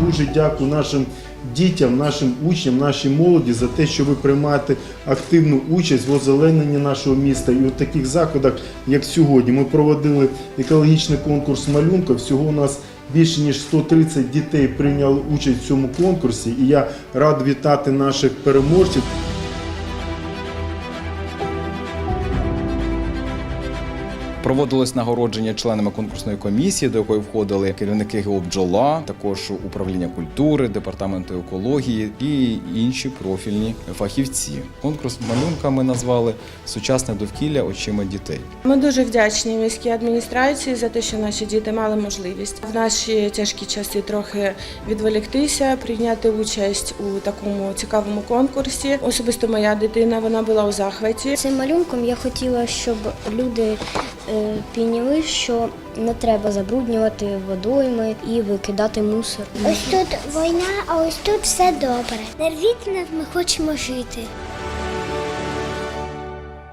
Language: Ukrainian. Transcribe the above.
дуже дякую нашим дітям, нашим учням, нашій молоді за те, що ви приймаєте активну участь в озелененні нашого міста. І у таких заходах, як сьогодні, ми проводили екологічний конкурс малюнка. Всього у нас більше ніж 130 дітей прийняли участь в цьому конкурсі. І я рад вітати наших переможців. Проводилось нагородження членами конкурсної комісії, до якої входили керівники ГО «Бджола», також управління культури, департаменту екології і інші профільні фахівці. Конкурс малюнка ми назвали Сучасне довкілля очима дітей. Ми дуже вдячні міській адміністрації за те, що наші діти мали можливість в наші тяжкі часи трохи відволіктися, прийняти участь у такому цікавому конкурсі. Особисто моя дитина вона була у захваті. Цим малюнком я хотіла, щоб люди піняли, що не треба забруднювати водойми і викидати мусор. Ось тут війна, а ось тут все добре. Не нас, ми хочемо жити.